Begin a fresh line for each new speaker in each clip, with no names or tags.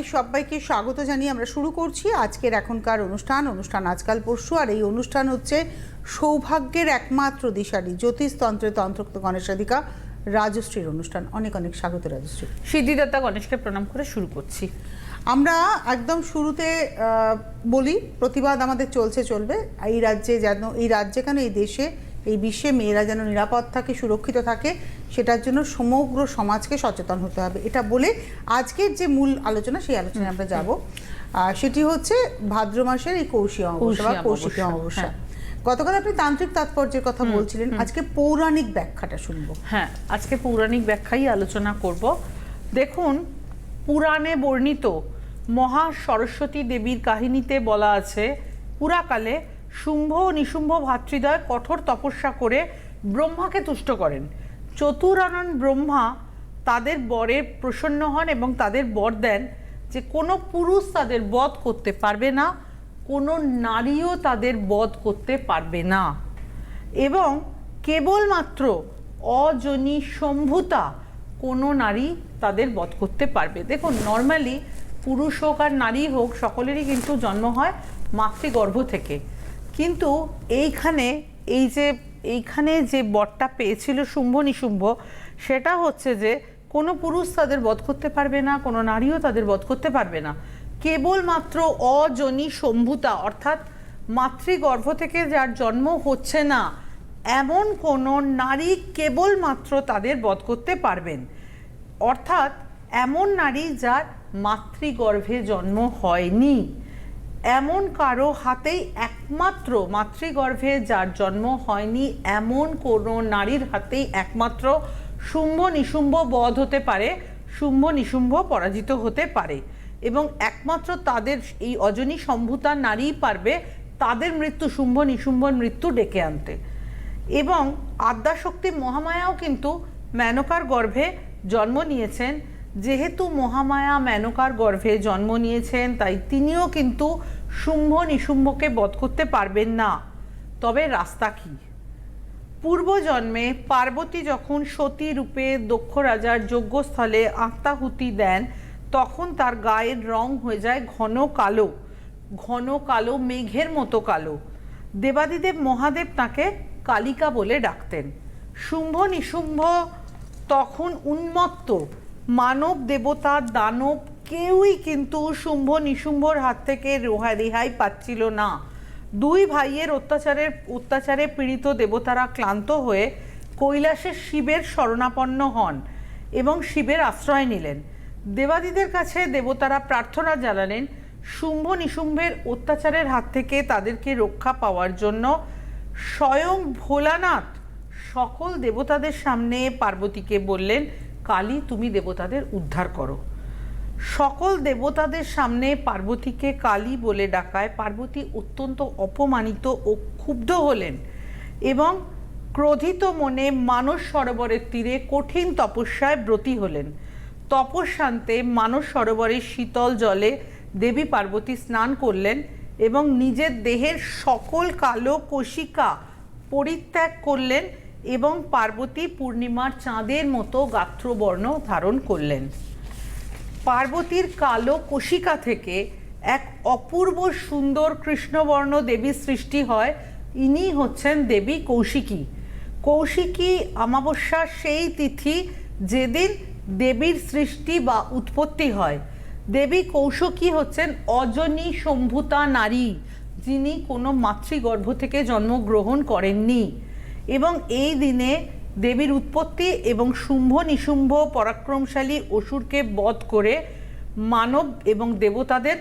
আপনাদের সবাইকে স্বাগত জানিয়ে আমরা শুরু করছি আজকের এখনকার অনুষ্ঠান। অনুষ্ঠান আজকাল পরশু আর এই অনুষ্ঠান হচ্ছে সৌভাগ্যের একমাত্র দিশারি। জ্যোতিষতন্ত্রে তন্ত্রোক্ত গণেশাধিকা রাজশ্রীর অনুষ্ঠান। অনেক অনেক স্বাগত রাজশ্রী।
সিদ্ধিদাতা গণেশকে প্রণাম করে শুরু করছি।
আমরা একদম শুরুতে বলি প্রতিবাদ আমাদের চলছে চলবে। এই রাজ্যে যেন এই রাজ্যে কেন এই দেশে এই বিশ্বে মেয়েরা যেন নিরাপদ থাকে সুরক্ষিত থাকে সেটার জন্য সমগ্র সমাজকে সচেতন হতে হবে। এটা বলে আজকের যে মূল আলোচনা সেই আলোচনায় আমরা যাব। সেটি হচ্ছে ভাদ্র মাসের এই কৌশী অমাবস্যা বা
কৌশী
কৌশিকী
অমাবস্যা,
অমাবস্যা
হ্যাঁ।
গতকাল আপনি তান্ত্রিক তাৎপর্যের কথা বলছিলেন। আজকে পৌরাণিক ব্যাখ্যাটা শুনব।
হ্যাঁ আজকে পৌরাণিক ব্যাখ্যাই আলোচনা করব। দেখুন পুরাণে বর্ণিত মহা সরস্বতী দেবীর কাহিনীতে বলা আছে পুরাকালে শুম্ভ ও নিশুম্ভ ভাতৃদ্বয় কঠোর তপস্যা করে ব্রহ্মাকে তুষ্ট করেন। চতুরানন ব্রহ্মা তাদের বরে প্রসন্ন হন এবং তাদের বর দেন যে কোনো পুরুষ তাদের বধ করতে পারবে না, কোনো নারীও তাদের বধ করতে পারবে না। এবং কেবলমাত্র অজনী সম্ভুতা কোনো নারী তাদের বধ করতে পারবে। দেখুন নর্মালি পুরুষ হোক আর নারী হোক, সকলেরই কিন্তু জন্ম হয় মাতৃগর্ভ থেকে। কিন্তু এইখানে, এই যে, এইখানে যে বরটা পেয়েছিল শুম্ভ নিশুম্ভ, সেটা হচ্ছে যে কোনো পুরুষ তাদের বধ করতে পারবে না, কোনো নারীও তাদের বধ করতে পারবে না। কেবলমাত্র অজনী সম্ভুতা অর্থাৎ মাতৃগর্ভ থেকে যার জন্ম হচ্ছে না, এমন কোনো নারী কেবলমাত্র তাদের বধ করতে পারবেন। অর্থাৎ এমন নারী যার মাতৃগর্ভে জন্ম হয়নি। এমন কারও হাতেই একমাত্র মাতৃগর্ভে যার জন্ম হয়নি, এমন কোনো নারীর হাতেই একমাত্র শুম্ভ নিশুম্ভ বধ হতে পারে, শুম্ভ নিশুম্ভ পরাজিত হতে পারে এবং একমাত্র তাদের এই অজনী সম্ভূতা নারীই পারবে তাদের মৃত্যু, শুম্ভ নিশুম্ভর মৃত্যু ডেকে আনতে। এবং আদ্যাশক্তি মহামায়াও কিন্তু মেনকার গর্ভে জন্ম নিয়েছেন। যেহেতু মহামায়া মেনকার গর্ভে জন্ম নিয়েছেন, তাই তিনিও কিন্তু শুম্ভ নিশুম্ভকে বধ করতে পারবেন না। তবে রাস্তা কী? পূর্বজন্মে পার্বতী যখন সতী রূপে দক্ষ রাজার যজ্ঞস্থলে আত্মাহুতি দেন, তখন তার গায়ের রং হয়ে যায় ঘন কালো ঘন কালো মেঘের মতো কালো। দেবাদিদেব মহাদেব তাকে কালিকা বলে ডাকতেন। শুম্ভ নিশুম্ভ তখন উন্মত্ত। মানব দেবতা দানব কেউই কিন্তু শুম্ভ নিশুম্ভর হাত থেকে রোহা রেহাই পাচ্ছিল না। দুই ভাইয়ের অত্যাচারের, অত্যাচারে পীড়িত দেবতারা ক্লান্ত হয়ে কৈলাসে শিবের শরণাপন্ন হন এবং শিবের আশ্রয় নিলেন। দেবাদিদের কাছে দেবতারা প্রার্থনা জানালেন, শুম্ভ নিশুম্ভের অত্যাচারের হাত থেকে তাদেরকে রক্ষা পাওয়ার জন্য স্বয়ং ভোলানাথ সকল দেবতাদের সামনে পার্বতীকে বললেন কালী তুমি দেবতাদের উদ্ধার করো। সকল দেবতাদের সামনে পার্বতীকে কালী বলে ডাকায়। পার্বতী অত্যন্ত অপমানিত ও ক্ষুব্ধ হলেন এবং ক্রোধিত মনে মানস সরোবরের তীরে কঠিন তপস্যায় ব্রতী হলেন। তপস্যান্তে মানস সরোবরের শীতল জলে দেবী পার্বতী স্নান করলেন এবং নিজের দেহের সকল কালো কোশিকা পরিত্যাগ করলেন এবং পার্বতী পূর্ণিমার চাঁদের মতো গাত্রবর্ণ ধারণ করলেন। পার্বতীর কালো কোশিকা থেকে এক অপূর্ব সুন্দর কৃষ্ণবর্ণ দেবীর সৃষ্টি হয়। ইনি হচ্ছেন দেবী কৌশিকী। কৌশিকী অমাবস্যা সেই তিথি যেদিন দেবীর সৃষ্টি বা উৎপত্তি হয়। দেবী কৌশিকী হচ্ছেন অজনী সম্ভূতা নারী, যিনি কোনো মাতৃগর্ভ থেকে জন্মগ্রহণ করেননি। এবং এই দিনে দেবীর উৎপত্তি এবং শুম্ভ, নিশুম্ভ, পরাক্রমশালী অসুরকে বধ করে মানব এবং দেবতাদের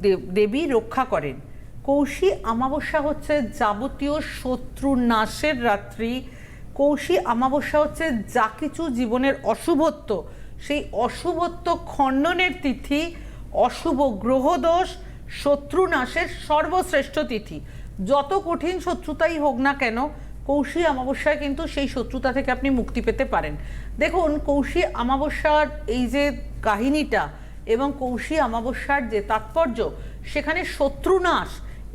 দেব- রক্ষা করেন। কৌশী অমাবস্যা হচ্ছে যাবতীয় শত্রু নাশের রাত্রি। কৌশী অমাবস্যা হচ্ছে যা কিছু জীবনের অশুভত্ব। সেই অশুভত্ব খণ্ডনের তিথি, অশুভ গ্রহদোষ, শত্রু নাশের সর্বশ্রেষ্ঠ তিথি। যত কঠিন শত্রুতাই হোক না কেন কৌশী অমাবস্যায় কিন্তু সেই শত্রুতা থেকে আপনি মুক্তি পেতে পারেন। দেখুন, কৌশী অমাবস্যার এই যে কাহিনীটা এবং কৌশী অমাবস্যার যে তাৎপর্য, সেখানে শত্রুনাশ,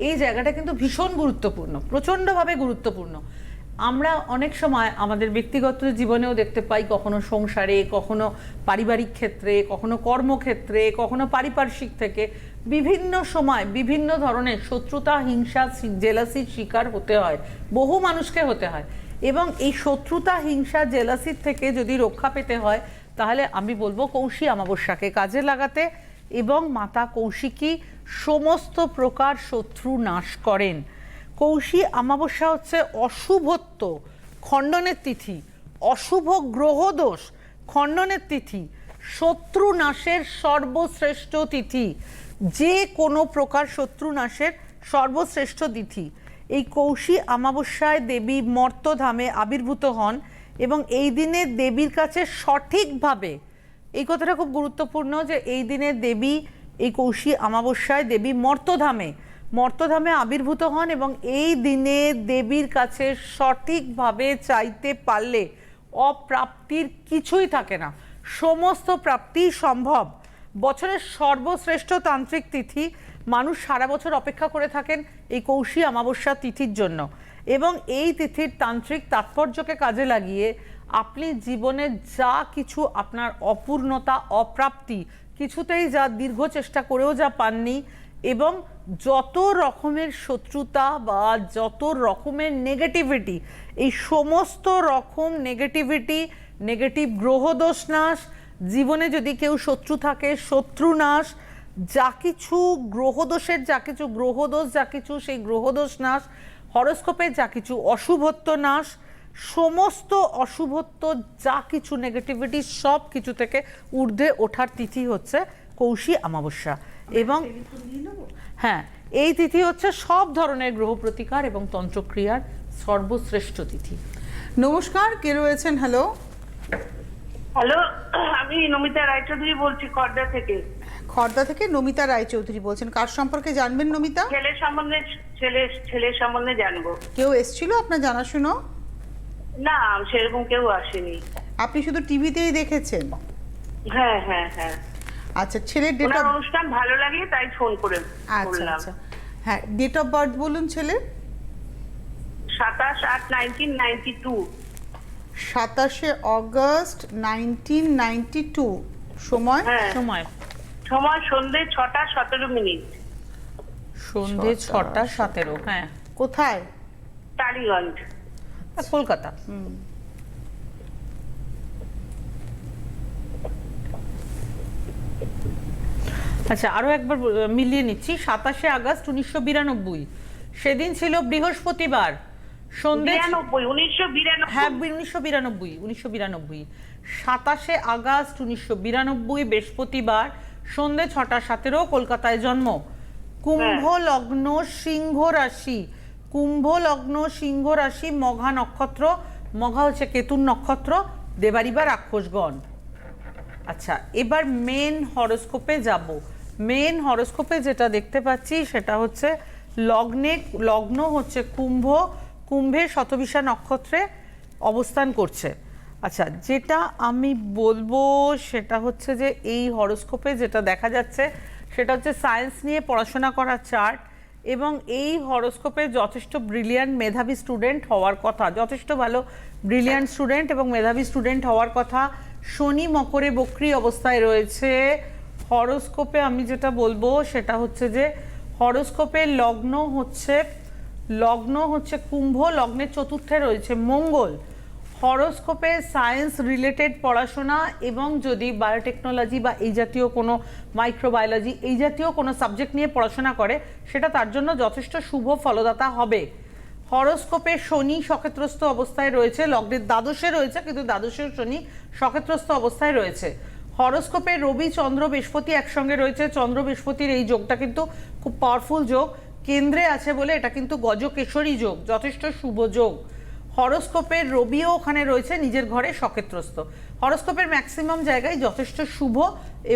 এই জায়গাটা কিন্তু ভীষণ গুরুত্বপূর্ণ, প্রচণ্ডভাবে গুরুত্বপূর্ণ। আমরা অনেক সময় আমাদের ব্যক্তিগত জীবনেও দেখতে পাই, কখনো সংসারে, কখনো পারিবারিক ক্ষেত্রে, কখনো কর্মক্ষেত্রে, কখনো পারিপার্শ্বিক থেকে বিভিন্ন সময় বিভিন্ন ধরনের শত্রুতা, হিংসা জেলাসির শিকার হতে হয়, বহু মানুষকে হতে হয়। এবং এই শত্রুতা, হিংসা, জেলাসির থেকে যদি রক্ষা পেতে হয়, তাহলে আমি বলব কৌশী অমাবস্যাকে কাজে লাগাতে এবং মাতা কৌশিকী সমস্ত প্রকার শত্রু নাশ করেন। কৌশী অমাবস্যা হচ্ছে অশুভত্ব, খণ্ডনের তিথি, অশুভ গ্রহদোষ, খণ্ডনের তিথি, শত্রু নাশের সর্বশ্রেষ্ঠ তিথি। যে কোনো প্রকার শত্রু নাশের সর্বশ্রেষ্ঠ তিথি। এই কৌশী অমাবস্যায় দেবী মর্তধামে আবির্ভূত হন এবং এই দিনে দেবীর কাছে সঠিকভাবে, এই কথাটা খুব গুরুত্বপূর্ণ যে এই দিনে দেবী, এই কৌশী অমাবস্যায় দেবী মর্তধামে মর্তধামে আবির্ভূত হন এবং এই দিনে দেবীর কাছে সঠিকভাবে চাইতে পারলে অপ্রাপ্তির কিছুই থাকে না। সমস্ত প্রাপ্তি সম্ভব। বছরের সর্বশ্রেষ্ঠ তান্ত্রিক তিথি। মানুষ সারা বছর অপেক্ষা করে থাকেন এই কৌশী অমাবস্যা তিথির জন্য। এবং এই তিথির তান্ত্রিক তাৎপর্যকে কাজে লাগিয়ে আপনি জীবনে যা কিছু আপনার অপূর্ণতা, অপ্রাপ্তি, কিছুতেই যা দীর্ঘ চেষ্টা করেও যা পাননি এবং যত রকমের শত্রুতা বা যত রকমের নেগেটিভিটি এই সমস্ত রকম নেগেটিভিটি নেগেটিভ গ্রহদোষ নাশ জীবনে যদি কেউ শত্রু থাকে, শত্রু নাশ, যা কিছু গ্রহদোষের, যা কিছু গ্রহদোষ, যা কিছু সেই গ্রহদোষ নাশ হরস্কোপের যা কিছু অশুভত্ব নাশ, সমস্ত অশুভত্ব, যা কিছু নেগেটিভিটি সব কিছু থেকে ঊর্ধ্বে ওঠার তিথি হচ্ছে কৌশী অমাবস্যা। এবং হ্যাঁ এই তিথি হচ্ছে সব ধরনের গ্রহ প্রতিকার এবং তন্ত্রক্রিয়ার সর্বশ্রেষ্ঠ তিথি।
নমস্কার, কে রয়েছেন? হ্যালো
হ্যালো আমি নমিতা রায়চৌধুরী বলছি খড়দা থেকে।
খর্দা থেকে নমিতা রায়চৌধুরী বলছেন। কার সম্পর্কে জানবেন নমিতা?
ছেলে সম্বন্ধে ছেলে ছেলের সম্বন্ধে জানব।
কেউ এসছিল আপনার জানাশুনো?
না সেরকম কেউ আসেনি।
আপনি শুধু টিভিতেই দেখেছেন?
হ্যাঁ হ্যাঁ হ্যাঁ।
আচ্ছা ছেলের ডেট অফ
অনুষ্ঠান ভালো লাগে তাই ফোন করে
আচ্ছা আচ্ছা। হ্যাঁ ডেট অফ বার্থ বলুন ছেলের?
সাতাশ আট নাইনটিন নাইনটি টু
সাতাশে অগস্ট নাইনটিন নাইনটি টু। সময়?
হ্যাঁ।
সময়।
সময় সন্ধ্যে ছটা সতেরো মিনিট।
সন্ধে
ছটা,
ছটা সতেরো। হ্যাঁ।
কোথায়?
টালিগঞ্জ।
কলকাতা। আচ্ছা আরও একবার মিলিয়ে নিচ্ছি। সাতাশে আগস্ট উনিশশো বিরানব্বই। সেদিন ছিল বৃহস্পতিবার। সন্ধে হ্যাঁ উনিশশো বিরানব্বই উনিশশো বিরানব্বই। সাতাশে আগস্ট উনিশশো বিরানব্বই বৃহস্পতিবার সন্ধে ছটা সতেরো কলকাতায় জন্ম। কুম্ভ লগ্ন সিংহ রাশি। কুম্ভ লগ্ন সিংহ রাশি মঘা নক্ষত্র। মঘা হচ্ছে কেতুর নক্ষত্র দেবারিবা রাক্ষসগণ। আচ্ছা এবার মেন হরোস্কোপে যাব। মেন হরোস্কোপে যেটা দেখতে পাচ্ছি সেটা হচ্ছে লগ্নে লগ্ন হচ্ছে কুম্ভ কুম্ভে শতবিশা নক্ষত্রে অবস্থান করছে। আচ্ছা যেটা আমি বলব সেটা হচ্ছে যে এই হরোস্কোপে যেটা দেখা যাচ্ছে, সেটা হচ্ছে সায়েন্স নিয়ে পড়াশোনা করা চার্ট এবং এই হরোস্কোপে যথেষ্ট ব্রিলিয়ান্ট মেধাবী স্টুডেন্ট হওয়ার কথা, যথেষ্ট ভালো ব্রিলিয়ান্ট স্টুডেন্ট এবং মেধাবী স্টুডেন্ট হওয়ার কথা শনি মকরে বক্রি অবস্থায় রয়েছে। হরোস্কোপে আমি যেটা বলব সেটা হচ্ছে যে হরোস্কোপের লগ্ন হচ্ছে লগ্ন হচ্ছে কুম্ভ, লগ্নের চতুর্থে রয়েছে মঙ্গল। হরোস্কোপে সায়েন্স রিলেটেড পড়াশোনা এবং যদি বায়োটেকনোলজি বা এই জাতীয় কোনো মাইক্রোবায়োলজি, এই জাতীয় কোনো সাবজেক্ট নিয়ে পড়াশোনা করে, সেটা তার জন্য যথেষ্ট শুভ ফলদাতা হবে। হরোস্কোপে শনি সক্ষেত্রস্থ অবস্থায় রয়েছে, লগ্নের দ্বাদশে রয়েছে, কিন্তু দ্বাদশের শনি সক্ষেত্রস্থ অবস্থায় রয়েছে। হরোস্কোপে রবি চন্দ্র বৃহস্পতি একসঙ্গে রয়েছে, চন্দ্র বৃহস্পতির এই যোগটা কিন্তু খুব পাওয়ারফুল যোগ। কেন্দ্রে আছে বলে এটা কিন্তু গজকেশরী যোগ যথেষ্ট শুভ যোগ। হরস্কোপের রবিও ওখানে রয়েছে নিজের ঘরে সক্ষেত্রস্থ হরস্কোপের ম্যাক্সিমাম জায়গায় যথেষ্ট শুভ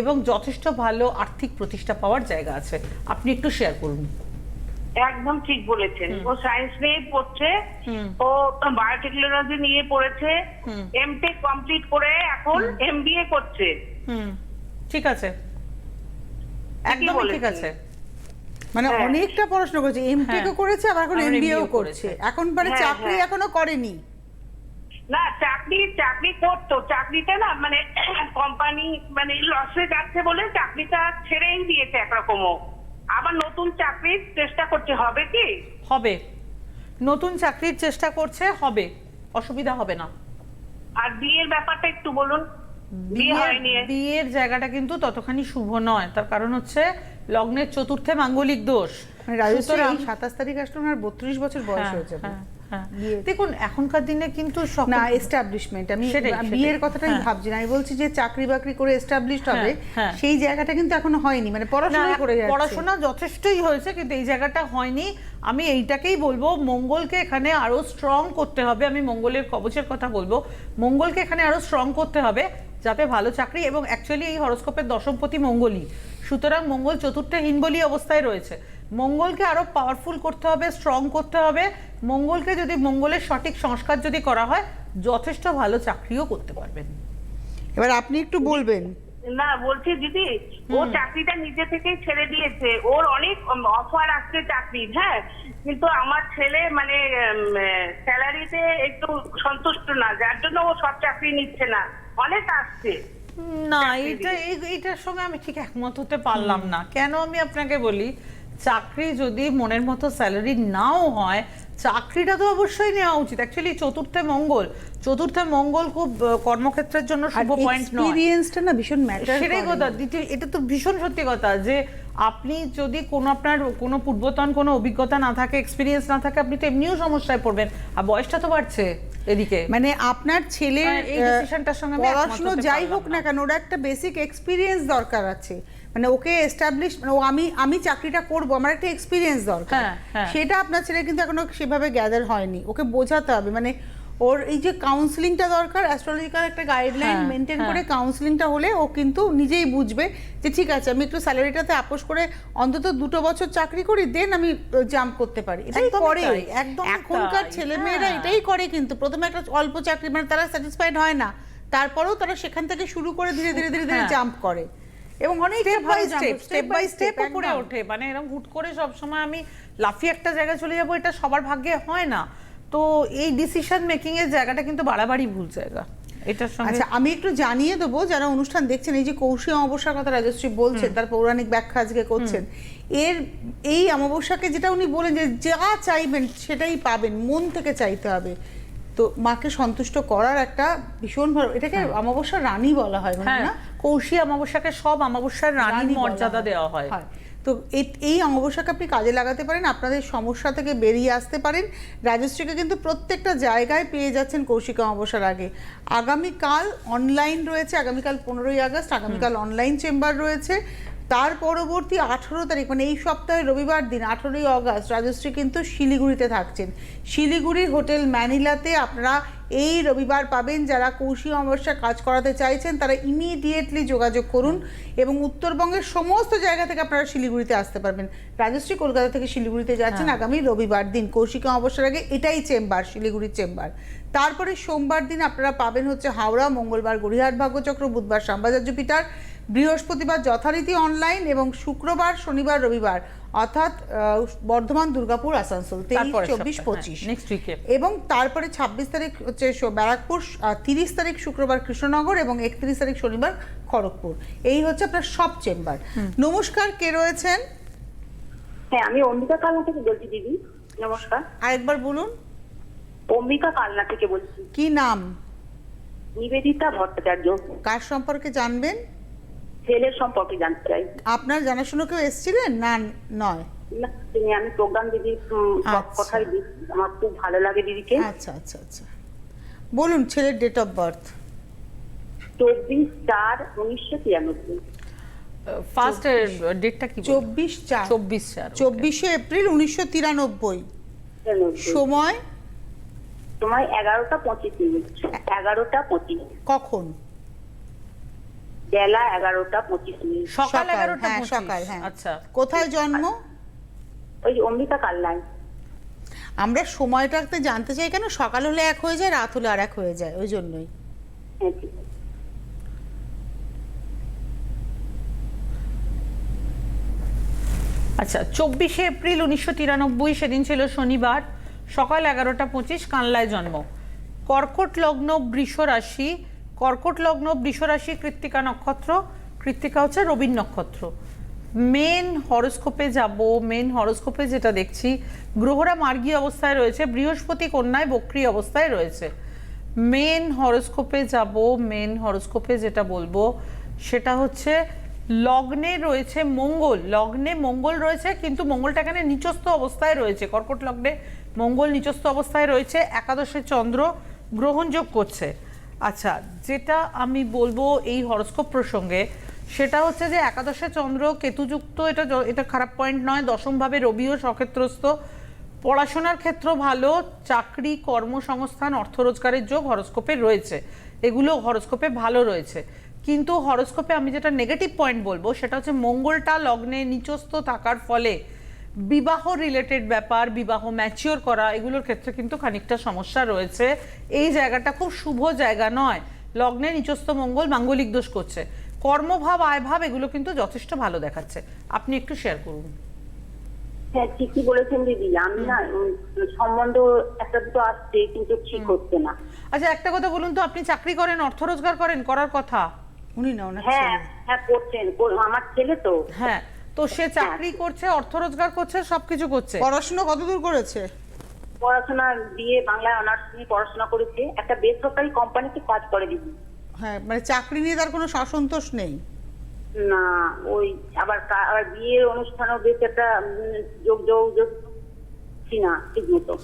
এবং যথেষ্ট ভালো আর্থিক প্রতিষ্ঠা পাওয়ার জায়গা আছে। আপনি একটু শেয়ার করুন।
একদম ঠিক বলেছেন। ও সায়েন্স নিয়ে পড়ছে। ও বায়োটেকনোলজি নিয়ে পড়েছে। এমটেক কমপ্লিট করে এখন এমবিএ করছে।
ঠিক আছে। একদম ঠিক আছে।
মানে
হ্যাঁ।
অনেকটা পড়াশোনা করেছে এমটেকও
হ্যাঁ।
করেছে আবার এখন এমবিএও
ও
করছে। এখন মানে
হ্যাঁ,
চাকরি। এখনও করেনি।
না চাকরি চাকরি করতো। চাকরিতে না মানে কোম্পানি মানে লসে যাচ্ছে বলে চাকরিটা ছেড়েই দিয়েছে একরকমও। আবার নতুন চাকরির চেষ্টা করতে হবে কি?
হবে। নতুন চাকরির চেষ্টা করছে হবে। অসুবিধা হবে না।
আর বিয়ের ব্যাপারটা একটু বলুন। বিয়ে হয়নি।
বিয়ের বিয়ের জায়গাটা কিন্তু ততখানি শুভ নয়। তার কারণ হচ্ছে লগ্নের চতুর্থে মাঙ্গলিক দোষ।
মানে সাতাশ তারিখ আসলে বত্রিশ বছর বয়স
হ্যাঁ,
হয়ে যাবে
হ্যাঁ, হ্যাঁ। দেখুন এখনকার দিনে কিন্তু
না এস্টাবলিশমেন্ট আমি। বিয়ের কথাটা আমি
হ্যাঁ।
ভাবছি না। আমি বলছি যে চাকরি বাকরি করে এস্টাবলিশড হবে। সেই জায়গাটা কিন্তু এখনও হয়নি। মানে পড়াশোনা করে
পড়াশোনা যথেষ্টই হয়েছে কিন্তু এই জায়গাটা হয়নি। আমি এইটাকেই বলব মঙ্গলকে এখানে আরও স্ট্রং করতে হবে। আমি মঙ্গলের কবচের কথা বলব। মঙ্গলকে এখানে আরও স্ট্রং করতে হবে যাতে ভালো চাকরি এবং অ্যাকচুয়ালি এই হরস্কোপের দশমপতি মঙ্গলই। সুতরাং মঙ্গল চতুর্থে হীনবলি অবস্থায় রয়েছে। মঙ্গলকে আরও পাওয়ারফুল করতে হবে স্ট্রং করতে হবে। মঙ্গলকে যদি মঙ্গলের সঠিক সংস্কার যদি করা হয় যথেষ্ট ভালো চাকরিও করতে পারবেন।
এবার আপনি একটু বলবেন।
না বলছি দিদি ও চাকরিটা নিজে থেকেই ছেড়ে দিয়েছে। ওর অনেক অফার আসছে চাকরির হ্যাঁ? কিন্তু আমার ছেলে মানে স্যালারিতে একটু সন্তুষ্ট না যার জন্য ও সব চাকরি নিচ্ছে না। অনেক আসছে।
না এটা এইটার সঙ্গে আমি ঠিক একমত হতে পারলাম না। কেন আমি আপনাকে বলি চাকরি যদি মনের মতো স্যালারি নাও হয় চাকরিটা তো অবশ্যই নেওয়া উচিত। অ্যাকচুয়ালি চতুর্থে মঙ্গল। চতুর্থে মঙ্গল খুব কর্মক্ষেত্রের জন্য শুভ পয়েন্ট নয়।
এক্সপিরিয়েন্সটা না ভীষণ ম্যাটার
সেটাই কথা। দ্বিতীয় এটা তো ভীষণ সত্যি কথা যে আপনি যদি কোনো আপনার কোনো পূর্বতন কোনো অভিজ্ঞতা না থাকে এক্সপিরিয়েন্স না থাকে আপনি তো এমনিও সমস্যায় পড়বেন। আর বয়সটা তো বাড়ছে। এদিকে।
মানে আপনার ছেলের পড়াশুনো যাই হোক না। কেন ওর একটা বেসিক এক্সপিরিয়েন্স দরকার আছে। মানে ওকে এস্টাবলিশ মানে ও আমি আমি চাকরিটা করব আমার একটা এক্সপিরিয়েন্স দরকার।
হ্যাঁ, হ্যাঁ।
সেটা আপনার ছেলে কিন্তু এখনও সেভাবে গ্যাদার হয়নি। ওকে বোঝাতে হবে। মানে ওর এই যে কাউন্সিলিংটা দরকার অ্যাস্ট্রোলজিক্যাল একটা গাইডলাইন
হ্যাঁ,
মেনটেন
হ্যাঁ।
করে কাউন্সিলিংটা হলে ও কিন্তু নিজেই বুঝবে যে ঠিক আছে আমি একটু স্যালারিটাতে আপোষ করে অন্তত দুটো বছর চাকরি করি দেন আমি জাম্প করতে পারি। এটাই করে।
তাই, একদমই
এখনকার
তাই,
ছেলে মেয়েরা
হ্যাঁ।
এটাই করে কিন্তু। প্রথমে একটা অল্প চাকরি মানে তারা স্যাটিসফাইড হয় না। তারপরেও তারা সেখান থেকে শুরু করে ধীরে ধীরে ধীরে ধীরে। জাম্প করে। এবং অনেক
step by step step by step উপরে ওঠে। মানে এরকম হুট করে সব সময় আমি লাফিয়ে একটা জায়গায় চলে যাব এটা সবার ভাগ্যে হয় না। তো এই ডিসিশন মেকিং এর জায়গাটা কিন্তু বাড়াবাড়ি ভুল জায়গা। এটার সঙ্গে
আচ্ছা আমি একটু জানিয়ে দেবো যারা অনুষ্ঠান দেখছেন এই যে কৌশী অমাবস্যার কথা রাজশ্রী বলছেন তার পৌরাণিক ব্যাখ্যা আজকে করছেন এর এই অমাবস্যাকে যেটা উনি বলেন যে যা চাইবেন সেটাই পাবেন মন থেকে চাইতে হবে। তো মাকে সন্তুষ্ট করার একটা ভীষণ ভালো এটাকে অমাবস্যার রানী বলা হয় মানে
হ্যাঁ।
না?
কৌশী অমাবস্যাকে সব অমাবস্যার রানীর
রানী
মর্যাদা দেওয়া হয়।
তো এই অঙ্গবসাকে আপনি কাজে লাগাতে পারেন আপনাদের সমস্যা থেকে বেরিয়ে আসতে পারেন। রাজশ্রীকে কিন্তু প্রত্যেকটা জায়গায় পেয়ে যাচ্ছেন কৌশিক অমাবস্যার আগে। আগামীকাল অনলাইন রয়েছে আগামীকাল পনেরোই আগস্ট আগামীকাল অনলাইন চেম্বার রয়েছে। তার পরবর্তী আঠেরো তারিখ মানে এই সপ্তাহে রবিবার দিন আঠেরোই অগস্ট রাজশ্রী কিন্তু শিলিগুড়িতে থাকছেন। শিলিগুড়ির হোটেল ম্যানিলাতে আপনারা এই রবিবার পাবেন যারা কৌশি অমাবস্যা কাজ করাতে চাইছেন তারা ইমিডিয়েটলি যোগাযোগ করুন এবং উত্তরবঙ্গের সমস্ত জায়গা থেকে আপনারা শিলিগুড়িতে আসতে পারবেন। রাজশ্রী কলকাতা থেকে শিলিগুড়িতে যাচ্ছেন আগামী রবিবার দিন কৌশিক অমাবস্যার আগে এটাই চেম্বার শিলিগুড়ির চেম্বার। তারপরে সোমবার দিন আপনারা পাবেন হচ্ছে হাওড়া মঙ্গলবার গড়িয়াহাট ভাগ্যচক্র বুধবার শ্যামবাজার জুপিটার বৃহস্পতিবার যথারীতি অনলাইন এবং শুক্রবার শনিবার রবিবার অর্থাৎ আহ, বর্ধমান দুর্গাপুর আসানসোল তেইশ চব্বিশ পঁচিশ।
হ্যাঁ, এ।
এবং তারপরে ছাব্বিশ তারিখ হচ্ছে ব্যারাকপুর তিরিশ তারিখ শুক্রবার কৃষ্ণনগর এবং একত্রিশ তারিখ শনিবার খড়গপুর। এই হচ্ছে আপনার সব চেম্বার। নমস্কার কে রয়েছেন?
হ্যাঁ আমি অম্বিকা কালনা থেকে বলছি দিদি। নমস্কার।
আরেকবার বলুন।
অম্বিকা কালনা থেকে বলছি।
কি নাম?
নিবেদিতা ভট্টাচার্য।
কার সম্পর্কে জানবেন?
ছেলের সম্পর্কে জানতে চাই।
আপনার জানাশুনো কেউ এসেছিলেন? না নয়।
না তিনি আমি প্রোগ্রাম উম, সব
আচ্ছা।
কথাই দিই। আমার খুব ভালো লাগে দিদিকে।
আচ্ছা আচ্ছা আচ্ছা। বলুন ছেলের ডেট অফ বার্থ
চব্বিশ চার উনিশশো তিরানব্বই
ফার্স্ট ডেটটা কি
চব্বিশ চার।
চব্বিশ চার
চব্বিশে এপ্রিল উনিশশো তিরানব্বই।
তিরানব্বই।
সময়?
সময় এগারোটা পঁচিশ মিনিট। এগারোটা পঁচিশ
কখন?
বেলা এগারোটা পঁচিশ মিনিট।
সকাল এগারোটা
হ্যাঁ, সকাল, হ্যাঁ।
আচ্ছা।
কোথায় জন্ম?
ওই অম্বিকা কালনায়
আমরা সময়টাতে জানতে চাই কেন? সকাল হলে এক হয়ে যায় রাত হলে আর এক হয়ে যায় ওই জন্যই।
হ্যাঁ।
আচ্ছা চব্বিশে এপ্রিল উনিশশো তিরানব্বই সেদিন ছিল শনিবার সকাল এগারোটা পঁচিশ কানলায় জন্ম। কর্কট লগ্ন বৃষ রাশি কর্কট লগ্ন বৃষ রাশি কৃত্তিকা নক্ষত্র, কৃত্তিকা হচ্ছে রবীন নক্ষত্র। মেন হরোস্কোপে যাব মেন হরোস্কোপে যেটা দেখছি, গ্রহরা মার্গী অবস্থায় রয়েছে, বৃহস্পতি কন্যায় বক্রী অবস্থায় রয়েছে। মেন হরোস্কোপে যাব মেন হরোস্কোপে যেটা বলব, সেটা হচ্ছে লগ্নে রয়েছে মঙ্গল। লগ্নে মঙ্গল রয়েছে, কিন্তু মঙ্গলটা এখানে নিচস্থ অবস্থায় রয়েছে। কর্কট লগ্নে মঙ্গল নিচস্থ অবস্থায় রয়েছে, একাদশে চন্দ্র গ্রহণযোগ করছে। আচ্ছা যেটা আমি বলব এই হরস্কোপ প্রসঙ্গে, সেটা হচ্ছে যে একাদশে চন্দ্র কেতুযুক্ত, এটা এটা খারাপ পয়েন্ট নয়, দশমভাবে রবিও সক্ষেত্রস্থ। পড়াশোনার ক্ষেত্র ভালো, চাকরি, কর্মসংস্থান, অর্থ রোজগারের যোগ হরস্কোপে রয়েছে। এগুলো হরস্কোপে ভালো রয়েছে। কিন্তু হরস্কোপে আমি যেটা নেগেটিভ পয়েন্ট বলব, সেটা হচ্ছে মঙ্গলটা লগ্নে নিচস্থ থাকার ফলে বিবাহ রিলেটেড ব্যাপার বিবাহ ম্যাচিওর করা এগুলোর ক্ষেত্রে কিন্তু খানিকটা সমস্যা রয়েছে। এই জায়গাটা খুব শুভ জায়গা নয়। লগ্নে নিচস্থ মঙ্গল মাঙ্গলিক দোষ করছে। কর্মভাব আয়ভাব এগুলো কিন্তু যথেষ্ট ভালো দেখাচ্ছে। আপনি একটু শেয়ার করুন।
হ্যাঁ ঠিকই বলেছেন দিদি। আমি না সম্বন্ধ একটা দুটো আসছে কিন্তু ঠিক হচ্ছে না।
আচ্ছা একটা কথা বলুন তো আপনি চাকরি করেন অর্থ রোজগার করেন করার কথা?
উনি না ওনার
হ্যাঁ হ্যাঁ করছেন। আমার ছেলে তো।
হ্যাঁ তো সে চাকরি করছে অর্থ রোজগার করছে সবকিছু করছে।
পড়াশোনা কতদূর করেছে?
পড়াশোনা দিয়ে বাংলায় অনার্স নিয়ে পড়াশোনা করেছে। একটা বেসরকারি কোম্পানিতে কাজ করে দিদি।
হ্যাঁ মানে চাকরি নিয়ে তার কোনো সসন্তোষ নেই?
না ওই আবার আবার বিয়ের অনুষ্ঠানও বেশ একটা যোগ যোগ যোগ ছি না ঠিক। মতো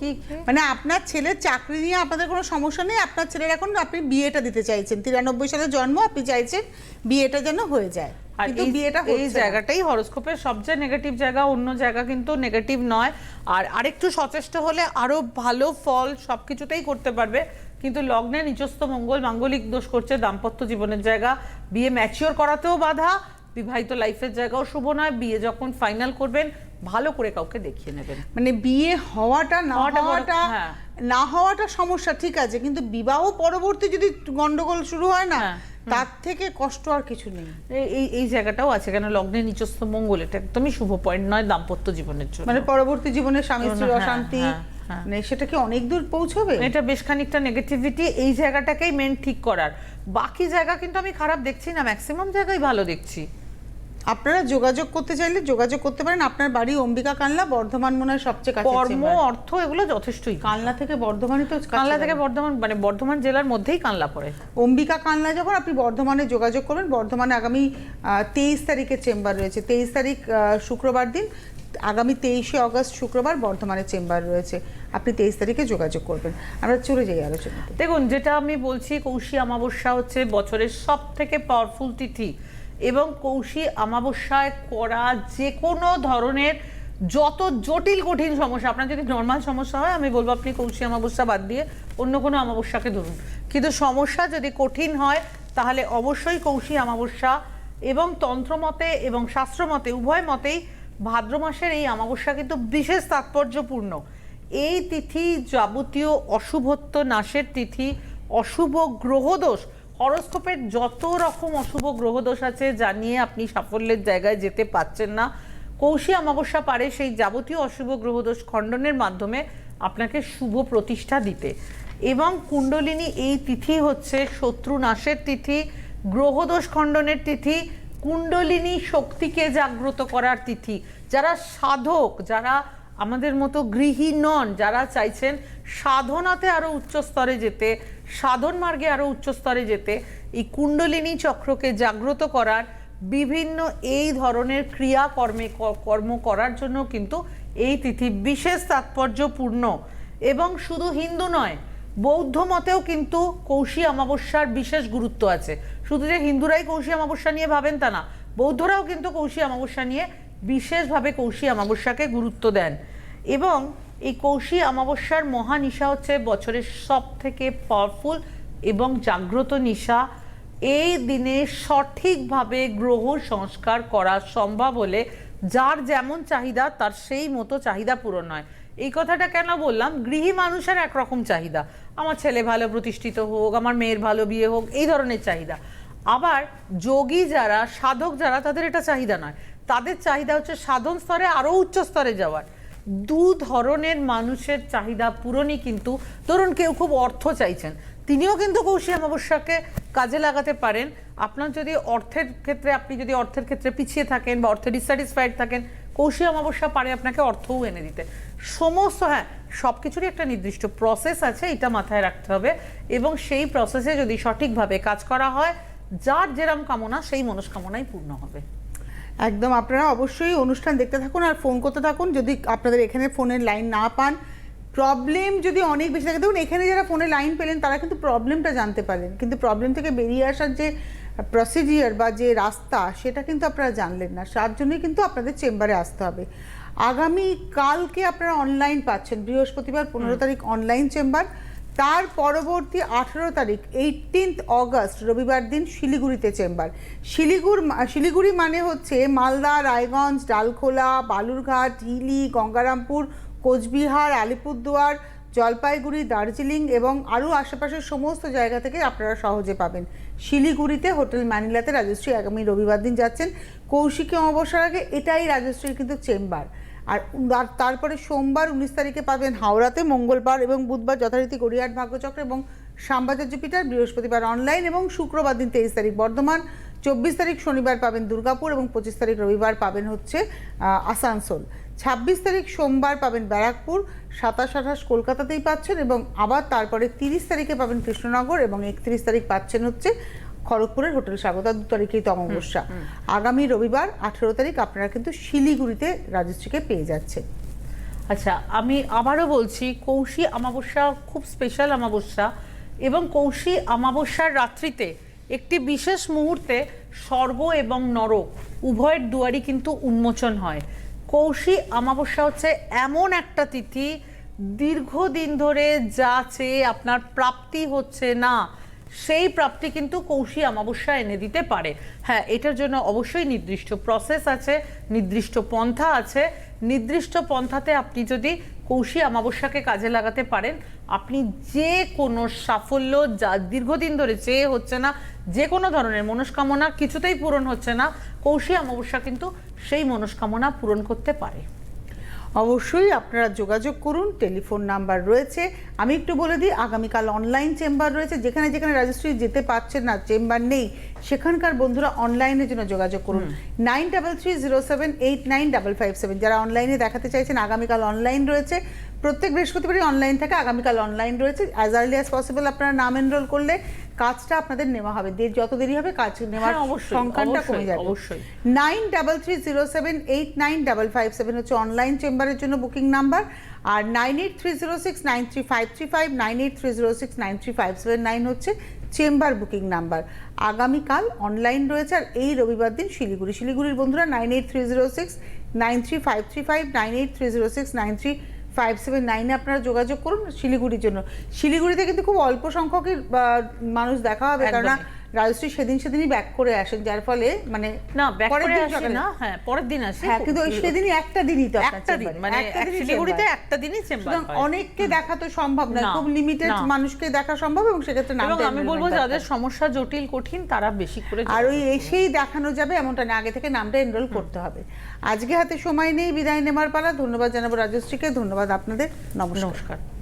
মানে আপনার ছেলের চাকরি নিয়ে আপনাদের কোনো সমস্যা নেই আপনার ছেলের এখন আপনি বিয়েটা দিতে চাইছেন। তিরানব্বই সালে জন্ম আপনি চাইছেন বিয়েটা যেন হয়ে যায়।
আর এই-
বিয়েটা
এই জায়গাটাই হরোস্কোপের সবচেয়ে নেগেটিভ জায়গা অন্য জায়গা কিন্তু নেগেটিভ নয়। আর আরেকটু সচেষ্ট হলে আরও ভালো ফল সবকিছুতেই করতে পারবে। কিন্তু লগ্নে নিজস্ব মঙ্গল মাঙ্গলিক দোষ করছে দাম্পত্য জীবনের জায়গা। বিয়ে ম্যাচিওর করাতেও বাধা বিবাহিত লাইফের জায়গাও শুভ নয়। বিয়ে যখন ফাইনাল করবেন ভালো করে কাউকে দেখিয়ে নেবেন।
মানে বিয়ে হওয়াটা না
হওয়াটা হ্যাঁ।
না হওয়াটা সমস্যা ঠিক আছে কিন্তু বিবাহ পরবর্তী যদি গন্ডগোল শুরু হয় না
হ্যাঁ,
তার থেকে কষ্ট আর কিছু নেই।
এই- এই জায়গাটাও আছে কেন লগ্নে নিচস্থ মঙ্গল এটা একদমই শুভ পয়েন্ট নয় দাম্পত্য জীবনের জন্য।
মানে পরবর্তী জীবনে স্বামী স্ত্রীর
হ্যাঁ,
অশান্তি। মানে সেটা কি অনেক দূর পৌঁছবে?
এটা বেশ খানিকটা নেগেটিভিটি এই জায়গাটাকেই মেন ঠিক করার। বাকি জায়গা কিন্তু আমি খারাপ দেখছি না ম্যাক্সিমাম জায়গায় ভালো দেখছি।
আপনারা যোগাযোগ করতে চাইলে যোগাযোগ করতে পারেন। আপনার বাড়ি অম্বিকা কানলা বর্ধমান মনে হয় সবচেয়ে কাছে
কর্ম অর্থ এগুলো যথেষ্টই।
কানলা থেকে বর্ধমানই তো
কানলা থেকে বর্ধমান মানে বর্ধমান জেলার মধ্যেই কানলা পড়ে।
অম্বিকা কানলা যখন আপনি বর্ধমানে যোগাযোগ করবেন বর্ধমানে আগামী তেইশ তারিখে চেম্বার রয়েছে। তেইশ তারিখ আহ, শুক্রবার দিন আগামী তেইশে অগস্ট শুক্রবার বর্ধমানে চেম্বার রয়েছে। আপনি তেইশ তারিখে যোগাযোগ করবেন। আমরা চলে যাই আলোচনা
দেখুন যেটা আমি বলছি কৌশী অমাবস্যা হচ্ছে বছরের সব থেকে পাওয়ারফুল তিথি। এবং কৌশী অমাবস্যায় করা যে কোনো ধরনের যত জটিল, কঠিন সমস্যা, আপনার যদি নর্মাল সমস্যা হয়, আমি বলব আপনি কৌশী অমাবস্যা বাদ দিয়ে অন্য কোনো অমাবস্যাকে ধরুন। কিন্তু সমস্যা যদি কঠিন হয়, তাহলে অবশ্যই কৌশী অমাবস্যা এবং তন্ত্রমতে এবং শাস্ত্রমতে, উভয় মতেই ভাদ্র মাসের এই অমাবস্যা কিন্তু বিশেষ তাৎপর্যপূর্ণ। এই তিথি যাবতীয় অশুভত্ব নাশের তিথি, অশুভ গ্রহদোষ হরস্কোপের যত রকম অশুভ গ্রহদোষ আছে যা নিয়ে আপনি সাফল্যের জায়গায় যেতে পাচ্ছেন না। কৌশী অমাবস্যা পারে সেই যাবতীয় অশুভ গ্রহদোষ খণ্ডনের মাধ্যমে আপনাকে শুভ প্রতিষ্ঠা দিতে। এবং কুণ্ডলিনী এই তিথি হচ্ছে শত্রু নাশের তিথি, গ্রহদোষ খণ্ডনের তিথি, কুণ্ডলিনী শক্তিকে জাগ্রত করার তিথি। যারা সাধক, যারা আমাদের মতো গৃহী নন, যারা চাইছেন সাধনাতে আরও উচ্চ স্তরে যেতে সাধন মার্গে আরও উচ্চ স্তরে যেতে এই কুণ্ডলিনী চক্রকে জাগ্রত করার বিভিন্ন এই ধরনের ক্রিয়াকর্মে ক- কর্ম করার জন্য কিন্তু এই তিথি বিশেষ তাৎপর্যপূর্ণ। এবং শুধু হিন্দু নয়, বৌদ্ধ মতেও কিন্তু কৌশী অমাবস্যার বিশেষ গুরুত্ব আছে। শুধু যে হিন্দুরাই কৌশী অমাবস্যা নিয়ে ভাবেন তা না, বৌদ্ধরাও কিন্তু কৌশী অমাবস্যা নিয়ে বিশেষভাবে কৌশী অমাবস্যাকে গুরুত্ব দেন। এবং এই কৌশী অমাবস্যার মহানিশা হচ্ছে বছরের সব থেকে পাওয়ারফুল এবং জাগ্রত নিশা। এই দিনে সঠিকভাবে গ্রহ সংস্কার করা সম্ভব হলে যার যেমন চাহিদা, তার সেই মতো চাহিদা পূরণ হয়। এই কথাটা কেন বললাম? গৃহী মানুষের একরকম চাহিদা। আমার ছেলে ভালো প্রতিষ্ঠিত হোক, আমার মেয়ের ভালো বিয়ে হোক, এই ধরনের চাহিদা। আবার যোগী যারা, সাধক যারা, তাদের এটা চাহিদা নয়। তাদের চাহিদা হচ্ছে সাধন স্তরে আরও উচ্চ স্তরে যাওয়ার। দু ধরনের মানুষের চাহিদা পূরণই কিন্তু, ধরুন কেউ খুব অর্থ চাইছেন, তিনিও কিন্তু কৌশী অমাবস্যাকে কাজে লাগাতে পারেন। আপনার যদি অর্থের ক্ষেত্রে, আপনি যদি অর্থের ক্ষেত্রে পিছিয়ে থাকেন বা অর্থে ডিসস্যাটিসফাইড থাকেন কৌশী অমাবস্যা পারে আপনাকে অর্থও এনে দিতে। সমস্ত হ্যাঁ সব কিছুরই একটা নির্দিষ্ট প্রসেস আছে, এটা মাথায় রাখতে হবে। এবং সেই প্রসেসে যদি সঠিকভাবে কাজ করা হয়, যার যেরম কামনা, সেই মনস্কামনাই পূর্ণ হবে।
একদম আপনারা অবশ্যই অনুষ্ঠান দেখতে থাকুন আর ফোন করতে থাকুন। যদি আপনাদের এখানে ফোনের লাইন না পান প্রবলেম যদি অনেক বেশি থাকে দেখুন এখানে যারা ফোনে লাইন পেলেন তারা কিন্তু প্রবলেমটা জানতে পারেন কিন্তু প্রবলেম থেকে বেরিয়ে আসার যে প্রসিডিওর বা যে রাস্তা সেটা কিন্তু আপনারা জানলেন না। তার জন্যই কিন্তু আপনাদের চেম্বারে আসতে হবে। আগামী কালকে আপনারা অনলাইন পাচ্ছেন। বৃহস্পতিবার পনেরো তারিখ অনলাইন চেম্বার তার পরবর্তী আঠেরো তারিখ এইটিনথ অগস্ট রবিবার দিন শিলিগুড়িতে চেম্বার। শিলিগুড় শিলিগুড়ি মানে হচ্ছে মালদা, রায়গঞ্জ, ডালখোলা, বালুরঘাট, হিলি, গঙ্গারামপুর, কোচবিহার, আলিপুরদুয়ার, জলপাইগুড়ি, দার্জিলিং এবং আরও আশেপাশের সমস্ত জায়গা থেকে আপনারা সহজে পাবেন। শিলিগুড়িতে হোটেল ম্যানিলাতে রাজশ্রী আগামী রবিবার দিন যাচ্ছেন। কৌশিকী অমাবস্যার আগে এটাই রাজশ্রীর কিন্তু চেম্বার। আর তারপরে সোমবার উনিশ তারিখে পাবেন হাওড়াতে, মঙ্গলবার এবং বুধবার যথারীতি গড়িয়াহাট, ভাগ্যচক্র এবং শ্যামবাজার জুপিটার, বৃহস্পতিবার অনলাইন এবং শুক্রবার দিন তেইশ তারিখ বর্ধমান, চব্বিশ তারিখ শনিবার পাবেন দুর্গাপুর এবং পঁচিশ তারিখ রবিবার পাবেন হচ্ছে আসানসোল। ছাব্বিশ তারিখ সোমবার পাবেন ব্যারাকপুর, সাতাশ আঠাশ কলকাতাতেই পাচ্ছেন এবং আবার তারপরে তিরিশ তারিখে পাবেন কৃষ্ণনগর এবং একত্রিশ তারিখ পাচ্ছেন হচ্ছে খড়গপুরের হোটেল স্বাগতা। দু তারিখেই অমাবস্যা। আগামী রবিবার আঠেরো তারিখ আপনারা কিন্তু শিলিগুড়িতে রাজশ্রীকে পেয়ে যাচ্ছেন।
আচ্ছা আমি আবারও বলছি কৌশি অমাবস্যা খুব স্পেশাল অমাবস্যা এবং কৌশি অমাবস্যার রাত্রিতে একটি বিশেষ মুহূর্তে স্বর্গ এবং নরক উভয়ের দুয়ারই কিন্তু উন্মোচন হয়। কৌশি অমাবস্যা হচ্ছে এমন একটা তিথি দীর্ঘদিন ধরে যা চেয়ে আপনার প্রাপ্তি হচ্ছে না। সেই প্রাপ্তি কিন্তু কৌশী অমাবস্যা এনে দিতে পারে। হ্যাঁ এটার জন্য অবশ্যই নির্দিষ্ট প্রসেস আছে, নির্দিষ্ট পন্থা আছে। নির্দিষ্ট পন্থাতে আপনি যদি কৌশী অমাবস্যাকে কাজে লাগাতে পারেন, আপনি যে কোনো সাফল্য যা দীর্ঘদিন ধরে চেয়ে হচ্ছে না, যে কোনো ধরনের মনস্কামনা কিছুতেই পূরণ হচ্ছে না, কৌশী অমাবস্যা কিন্তু সেই মনস্কামনা পূরণ করতে পারে।
অবশ্যই আপনারা যোগাযোগ করুন টেলিফোন নাম্বার রয়েছে। আমি একটু বলে দিই আগামীকাল অনলাইন চেম্বার রয়েছে যেখানে যেখানে রাজশ্রী যেতে পারছেন না চেম্বার নেই সেখানকার বন্ধুরা অনলাইনের জন্য যোগাযোগ করুন। Nine double three zero seven eight nine double five seven যারা অনলাইনে দেখাতে চাইছেন আগামীকাল অনলাইন রয়েছে। প্রত্যেক বৃহস্পতিবারই অনলাইন থাকে আগামীকাল অনলাইন রয়েছে। অ্যাজ আর্লি অ্যাজ পসিবল আপনারা নাম এনরোল করলে কাজটা আপনাদের নেওয়া হবে। দের যত দেরি হবে কাজ নেওয়ার
হ্যাঁ,
সংখ্যাটা কমে যাবে।
অবশ্যই।
Nine double three zero seven eight nine double five seven হচ্ছে অনলাইন চেম্বারের জন্য বুকিং নাম্বার আর nine eight three zero six nine three five three five nine eight three zero six nine three five seven nine হচ্ছে chamber booking number আগামীকাল online রয়েছে আর এই রবিবার দিন শিলিগুড়ি। শিলিগুড়ির বন্ধুরা nine eight three zero six nine three five three five nine eight three zero six nine three five seven নাইনে আপনারা যোগাযোগ করুন শিলিগুড়ির জন্য শিলিগুড়িতে কিন্তু খুব অল্প সংখ্যকই আহ, মানুষ দেখা হবে কারণ
একদমই।
রাজশ্রী সেদিন সেদিনই ব্যাক করে আসেন যার ফলে মানে
না ব্যাক করে আসে না হ্যাঁ পরের দিন আসে।
হ্যাঁ কিন্তু ওই সেদিনই একটা দিনই তো
একটা দিন মানে শিলিগুড়িতে একটা দিনই চেম্বার
সুতরাং অনেককে দেখা তো সম্ভব না
না,
খুব লিমিটেড মানুষকে দেখা সম্ভব এবং সেক্ষেত্রে
এবং আমি বলব যাদের সমস্যা জটিল কঠিন তারা বেশি করে
আর ওই এসেই দেখানো যাবে এমনটা না আগে থেকে নামটা এনরোল করতে হবে। আজকে হাতে সময় নেই বিদায় নেবার পালা। ধন্যবাদ জানাব রাজশ্রীকে ধন্যবাদ আপনাদের।
নমস্কার।